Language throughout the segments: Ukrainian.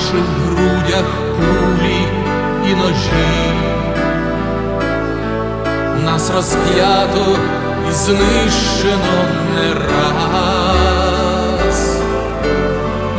наших грудях кулі і ножі, нас розп'ято і знищено не раз,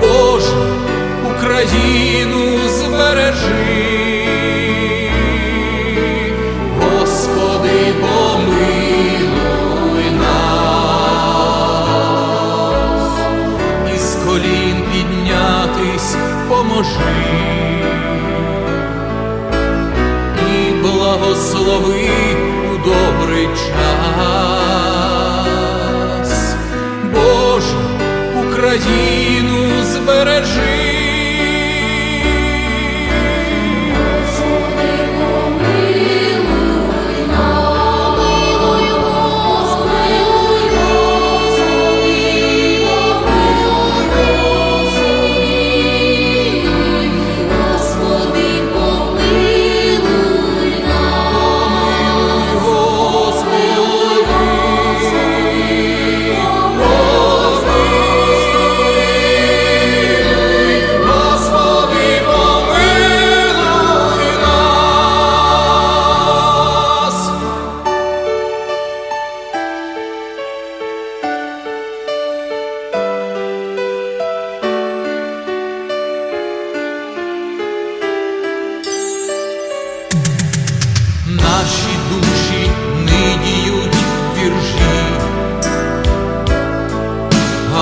Боже, Україну збережи. Поможи і благослови у добрий час. Боже, Україну збережи.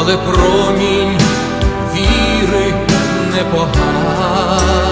Але промінь віри не.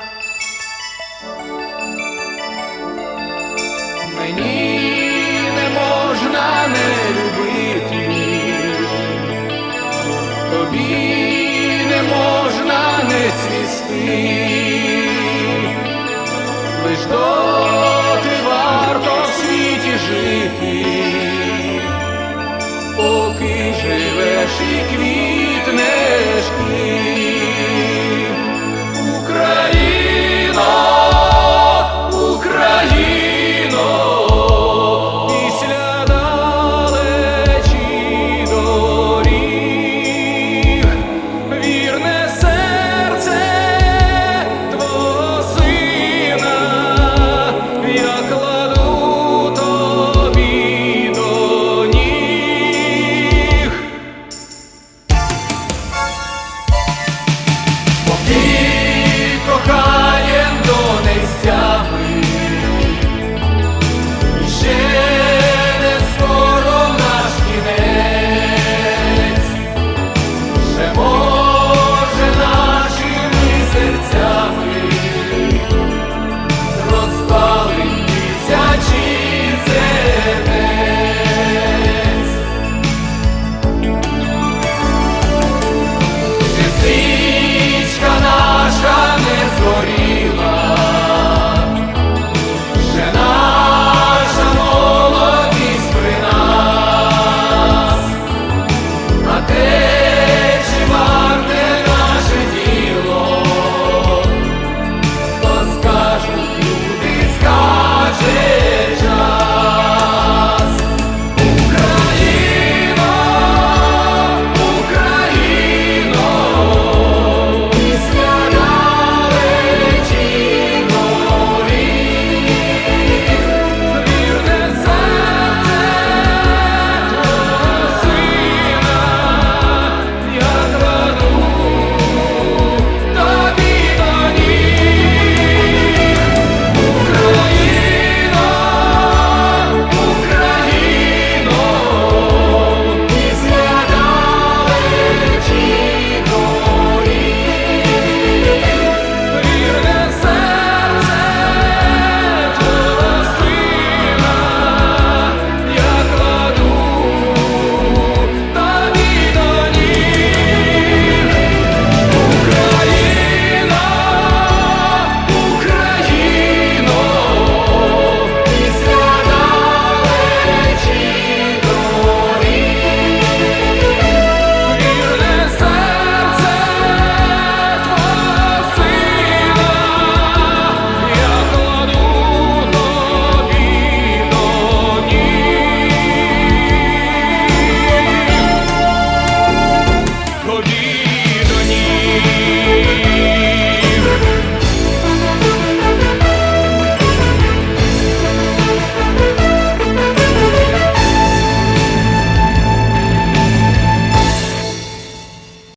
Можна цвісти, лиш доти варто в світі жити, поки живеш і квітнеш.